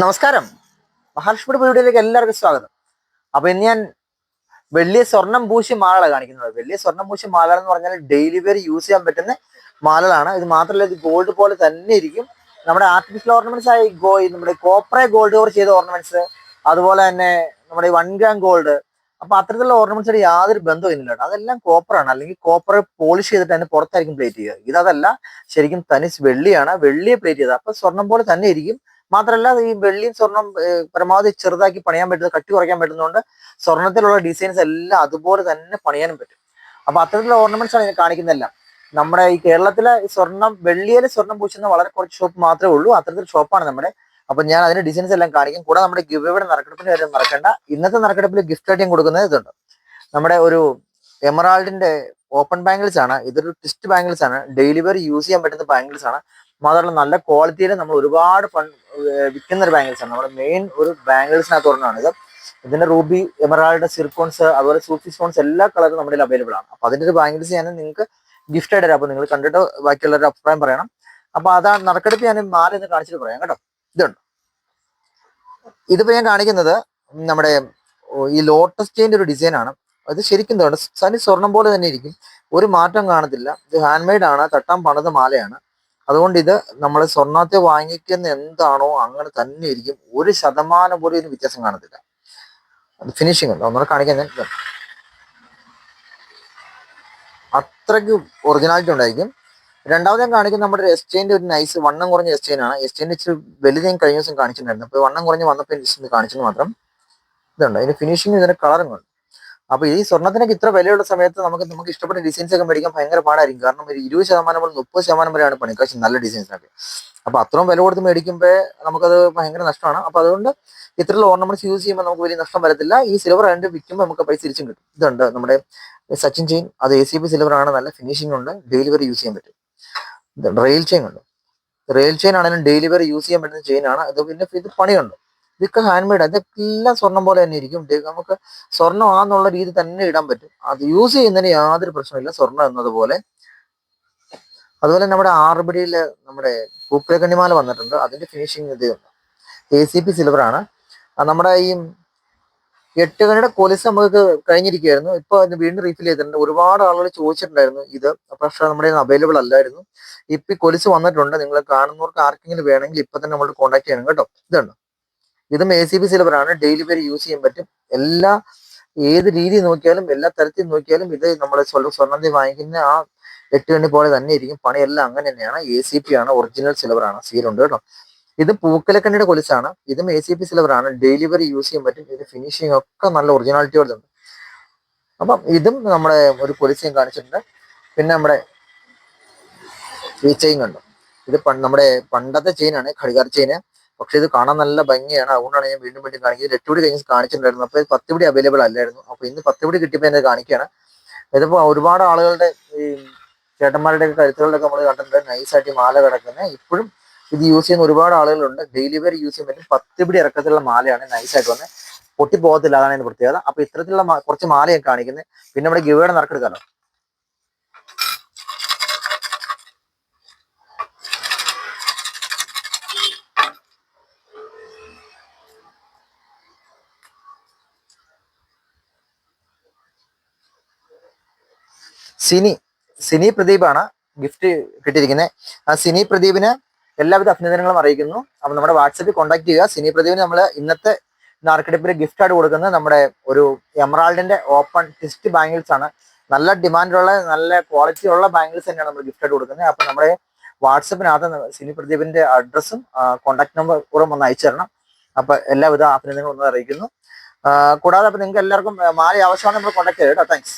നമസ്കാരം. മഹാലക്ഷ്മിയുടെ വീഡിയോയിലേക്ക് എല്ലാവർക്കും സ്വാഗതം. അപ്പൊ ഇന്ന് ഞാൻ വലിയ സ്വർണം പൂശി മാലകളാണ് കാണിക്കുന്നത്. വലിയ സ്വർണം പൂശി മാല എന്ന് പറഞ്ഞാൽ ഡെയിലി വെയർ യൂസ് ചെയ്യാൻ പറ്റുന്ന മാലകളാണ്. ഇത് മാത്രമല്ല ഇത് ഗോൾഡ് പോലെ തന്നെ ഇരിക്കും. നമ്മുടെ ആർട്ടിഫിഷ്യൽ ഓർണമെന്റ്സ് ആയി ഗോ നമ്മുടെ കോപ്പറെ ഗോൾഡ് കവർ ചെയ്ത ഓർണമെന്റ്സ് അതുപോലെ തന്നെ നമ്മുടെ വൺ ഗ്രാം ഗോൾഡ് അപ്പൊ അത്തരത്തിലുള്ള ഓർണമെന്റ്സിന് യാതൊരു ബന്ധവും ഇല്ല അതെല്ലാം കോപ്പറാണ് അല്ലെങ്കിൽ കോപ്പർ പോളിഷ് ചെയ്തിട്ട് അതിന് പുറത്തായിരിക്കും പ്ലേറ്റ് ചെയ്യുക. ഇതല്ല ശരിക്കും തനി വെള്ളിയാണ്. വെള്ളിയെ പ്ലേറ്റ് ചെയ്തത് അപ്പൊ സ്വർണം പോലെ തന്നെ ഇരിക്കും. മാത്രമല്ല ഈ വെള്ളിയും സ്വർണം പരമാവധി ചെറുതാക്കി പണിയാൻ പറ്റുന്നത് കട്ടി കുറയ്ക്കാൻ പറ്റുന്നതുകൊണ്ട് സ്വർണത്തിലുള്ള ഡിസൈൻസ് എല്ലാം അതുപോലെ തന്നെ പണിയാനും പറ്റും. അപ്പൊ അത്തരത്തിലുള്ള ഓർണമെന്റ്സ് ആണ് ഞാൻ കാണിക്കുന്നതെല്ലാം. നമ്മുടെ ഈ കേരളത്തിലെ സ്വർണം വെള്ളിയിലെ സ്വർണം പൂശുന്ന വളരെ കുറച്ച് ഷോപ്പ് മാത്രമേ ഉള്ളൂ. അത്തരത്തിൽ ഷോപ്പാണ് നമ്മുടെ. അപ്പൊ ഞാൻ അതിന്റെ ഡിസൈൻസ് എല്ലാം കാണിക്കും. കൂടെ നമ്മുടെ ഗിവയുടെ നറുക്കെടുപ്പിന്റെ വരെ മറക്കണ്ട. ഇന്നത്തെ നറുക്കെടുപ്പിൽ ഗിഫ്റ്റ് ആയിട്ട് കൊടുക്കുന്നത് ഇതുണ്ട്. നമ്മുടെ ഒരു എമറാൾഡിന്റെ ഓപ്പൺ ബാംഗിൾസ് ആണ്. ഇതൊരു ട്വിസ്റ്റ് ബാംഗിൾസ് ആണ്. ഡെയിലി യൂസ് ചെയ്യാൻ പറ്റുന്ന ബാംഗിൾസ് ആണ്. മാത്രമല്ല നല്ല ക്വാളിറ്റിയിൽ നമ്മൾ ഒരുപാട് ഫണ്ട് വിൽക്കുന്ന ഒരു ബാംഗിൾസ് ആണ്. നമ്മുടെ മെയിൻ ഒരു ബാംഗിൾസിനകത്ത് ഒരെണ്ണമാണ് ഇത്. ഇതിന്റെ റൂബി എമറാൾഡ് സിർക്കോൺസ് അതുപോലെ സൂഫി സ്റ്റോൺസ് എല്ലാ കളറും നമ്മുടെ അവൈലബിൾ ആണ്. അപ്പൊ അതിന്റെ ഒരു ബാംഗിൾസ് ഞാൻ നിങ്ങൾക്ക് ഗിഫ്റ്റ് ആയിട്ട് അപ്പൊ നിങ്ങൾ കണ്ടിട്ട് ബാക്കിയുള്ളവരുടെ അഭിപ്രായം പറയണം. അപ്പൊ അതാണ് നറുക്കെടുപ്പ് ഞാൻ മാല എന്ന് കാണിച്ചിട്ട് പറയാം കേട്ടോ. ഇതുണ്ട്. ഇതിപ്പോ ഞാൻ കാണിക്കുന്നത് നമ്മുടെ ഈ ലോട്ടസ് ചെയിന്റെ ഒരു ഡിസൈൻ ആണ്. അത് ശരിക്കും സനി സ്വർണം പോലെ തന്നെ ഇരിക്കും. ഒരു മാറ്റം കാണത്തില്ല. ഇത് ഹാൻഡ് മെയ്ഡ് ആണ്. തട്ടാൻ പണിത മാലയാണ്. അതുകൊണ്ട് ഇത് നമ്മൾ സ്വർണത്തെ വാങ്ങിക്കുന്ന എന്താണോ അങ്ങനെ തന്നെ ഇരിക്കും. ഒരു ശതമാനം പോലും ഇതിന് വ്യത്യാസം കാണത്തില്ല. ഫിനിഷിംഗ് ഉണ്ട്. ഒന്നുകൂടെ കാണിക്കാൻ ഞാൻ. അത്രയ്ക്ക് ഒറിജിനാലിറ്റി ഉണ്ടായിരിക്കും. രണ്ടാമത് ഞാൻ കാണിക്കുന്ന നമ്മുടെ എക്സ്ചേഞ്ച് ഒരു നൈസ് വണ്ണം കുറഞ്ഞ എസ്റ്റേൻ ആണ്. എസ്റ്റേന്റെ ഇച്ചിരി വലുത് ഞാൻ കഴിഞ്ഞ ദിവസം കാണിച്ചിട്ടുണ്ടായിരുന്നു. അപ്പോൾ വണ്ണം കുറഞ്ഞ് വന്നപ്പോൾ ജസ്റ്റ് കാണിച്ചത് മാത്രം ഇതുണ്ട്. അതിന്റെ ഫിനിഷിംഗ് ഇതിന്റെ കളറും ഉണ്ട് അപ്പൊ ഈ സ്വർണത്തിനൊക്കെ ഇത്ര വിലയുള്ള സമയത്ത് നമുക്ക് നമുക്ക് ഇഷ്ടപ്പെട്ട ഡിസൈൻസ് ഒക്കെ മേടിക്കാൻ ഭയങ്കര പാടായിരിക്കും. കാരണം ഒരു ഇരുപത് ശതമാനം മുതൽ മുപ്പത് ശതമാനം വരെയാണ് പണി. കാശ് നല്ല ഡിസൈൻസിനൊക്കെ അപ്പൊ അത്രയും വില കൊടുത്ത് മേടിക്കുമ്പോൾ നമുക്കത് ഭയങ്കര നഷ്ടമാണ്. അപ്പൊ അതുകൊണ്ട് ഇത്തരത്തിലുള്ള ഓർണമെന്റ്സ് യൂസ് ചെയ്യുമ്പോൾ നമുക്ക് വലിയ നഷ്ടം വരത്തില്ല. ഈ സിൽവർ ആൻഡ് വിൽക്കുമ്പോൾ നമുക്ക് പൈസ തിരിച്ചും കിട്ടും. ഇതുണ്ട് നമ്മുടെ സച്ചിൻ ചെയിൻ. അത് എ സി ബി സിൽവർ ആണ്. നല്ല ഫിനിഷിംഗ് ഉണ്ട്. ഡെയിലി യൂസ് ചെയ്യാൻ പറ്റും. റെയിൽ ചെയിൻ ഉണ്ട്. റെയിൽ ചെയിൻ ആണെങ്കിലും ഡെയിലി യൂസ് ചെയ്യാൻ പറ്റുന്ന ചെയിൻ ആണ്. അത് പിന്നെ ഇത് പണിയുണ്ട്. ഇതൊക്കെ ഹാൻഡ് മെയ്ഡ് ഇതെല്ലാം സ്വർണം പോലെ തന്നെ ഇരിക്കും. നമുക്ക് സ്വർണം ആന്നുള്ള രീതി തന്നെ ഇടാൻ പറ്റും. അത് യൂസ് ചെയ്യുന്നതിന് യാതൊരു പ്രശ്നമില്ല സ്വർണം എന്നതുപോലെ. അതുപോലെ നമ്മുടെ ആർബിഡിയിൽ നമ്മുടെ പൂപ്പല കണ്ണിമാല വന്നിട്ടുണ്ട്. അതിന്റെ ഫിനിഷിങ് ഇത് എ സി പി സിൽവർ ആണ്. നമ്മുടെ ഈ എട്ട് കണിയുടെ കൊലിസ് നമുക്ക് കഴിഞ്ഞിരിക്കുകയായിരുന്നു. ഇപ്പൊ അത് വീണ്ടും റീഫിൽ ചെയ്തിട്ടുണ്ട്. ഒരുപാട് ആളുകൾ ചോദിച്ചിട്ടുണ്ടായിരുന്നു ഇത്. പക്ഷെ നമ്മുടെ അവൈലബിൾ അല്ലായിരുന്നു. ഇപ്പൊ ഈ കൊലിസ് വന്നിട്ടുണ്ട്. നിങ്ങൾ കാണുന്നവർക്ക് ആർക്കെങ്കിലും വേണമെങ്കിൽ ഇപ്പൊ തന്നെ നമ്മൾ കോൺടാക്ട് ചെയ്യണം കേട്ടോ. ഇതുണ്ട്? ഇതും എ സി ബി സിൽവർ ആണ്. ഡെയിലി പേര് യൂസ് ചെയ്യാൻ പറ്റും. എല്ലാ ഏത് രീതി നോക്കിയാലും എല്ലാ തരത്തിൽ നോക്കിയാലും ഇത് നമ്മൾ സ്വർണത്തിൽ വാങ്ങിക്കുന്ന ആ എട്ട് മണി പോലെ തന്നെ ഇരിക്കും. പണിയെല്ലാം അങ്ങനെ തന്നെയാണ്. എ സി പി ആണ്. ഒറിജിനൽ സിൽവർ ആണ്. സീലുണ്ട് കേട്ടോ. ഇത് പൂക്കലക്കണ്ണിയുടെ കൊലിച്ചാണ് ഇതും എ സി പി സിൽവർ ആണ്. ഡെയിലി വരെ യൂസ് ചെയ്യാൻ പറ്റും. ഇത് ഫിനിഷിംഗ് ഒക്കെ നല്ല ഒറിജിനാലിറ്റിയോടുണ്ട് അപ്പം ഇതും നമ്മുടെ ഒരു കൊലിച്ചയും കാണിച്ചിട്ടുണ്ട്. പിന്നെ നമ്മുടെ ഈ ചെയിൻ കണ്ടു? ഇത് നമ്മുടെ പണ്ടത്തെ ചെയിനാണ് ഘടികാർ ചെയിന് പക്ഷെ ഇത് കാണാൻ നല്ല ഭംഗിയാണ്. അതുകൊണ്ടാണ് ഞാൻ വീണ്ടും വീണ്ടും കാണിക്കുന്നത്. എട്ടുപിടി കഴിഞ്ഞ് കാണിച്ചിട്ടുണ്ടായിരുന്നു. അപ്പോൾ ഇത് പത്ത് മണി അവൈലബിൾ അല്ലായിരുന്നു. അപ്പോൾ ഇന്ന് പത്ത് മണി കിട്ടിയപ്പോൾ എന്നെ കാണിക്കുകയാണ്. ഇതിപ്പോൾ ഒരുപാട് ആളുകളുടെ ഈ ചേട്ടന്മാരുടെ കരുത്തുകളിലൊക്കെ നമ്മൾ കണ്ടിട്ടുണ്ട്. നൈസായിട്ട് മാല കിടക്കുന്നത് ഇപ്പോഴും ഇത് യൂസ് ചെയ്യുന്ന ഒരുപാട് ആളുകളുണ്ട്. ഡെയിലി വെയർ യൂസ് ചെയ്യാൻ പറ്റും പത്ത് പിടി ഇറക്കത്തിലുള്ള മാലയാണ് നൈസായിട്ട് വന്നത് പൊട്ടി പോകത്തില്ല അതാണ് അതിന്റെ പ്രത്യേകത. അപ്പൊ ഇത്തരത്തിലുള്ള കുറച്ച് മാല ഞാൻ കാണിക്കുന്നത് പിന്നെ നമ്മുടെ ഗിവയുടെ നറുക്കെടുക്കാലോ സിനി സിനി പ്രദീപാണ് ഗിഫ്റ്റ് കിട്ടിയിരിക്കുന്നത് ആ സിനി പ്രദീപിന് എല്ലാവിധ അഭിനന്ദനങ്ങളും അറിയിക്കുന്നു. അപ്പൊ നമ്മുടെ വാട്സപ്പിൽ കോൺടാക്ട് ചെയ്യുക. സിനി പ്രദീപിന് നമ്മൾ ഇന്നത്തെ നാർക്കെടുപ്പിൽ ഗിഫ്റ്റ് ആയിട്ട് കൊടുക്കുന്നത് നമ്മുടെ ഒരു എമറാൾഡിന്റെ ഓപ്പൺ ടിസ്റ്റ് ബാംഗിൾസ് ആണ്. നല്ല ഡിമാൻഡുള്ള നല്ല ക്വാളിറ്റി ഉള്ള ബാംഗിൾസ് തന്നെയാണ് നമ്മൾ ഗിഫ്റ്റ് ആയിട്ട് കൊടുക്കുന്നത് അപ്പൊ നമ്മുടെ വാട്സപ്പിനകത്ത് സിനി പ്രദീപിന്റെ അഡ്രസ്സും കോൺടാക്ട് കൂടെ ഒന്ന് അയച്ചു തരണം. അപ്പൊ എല്ലാവിധ അഭിനന്ദനങ്ങളും ഒന്ന് അറിയിക്കുന്നു. കൂടാതെ അപ്പൊ നിങ്ങൾക്ക് എല്ലാവർക്കും മാല ആവശ്യമാണ് നമ്മൾ കോൺടാക്ട് ചെയ്യുക കേട്ടോ. താങ്ക്സ്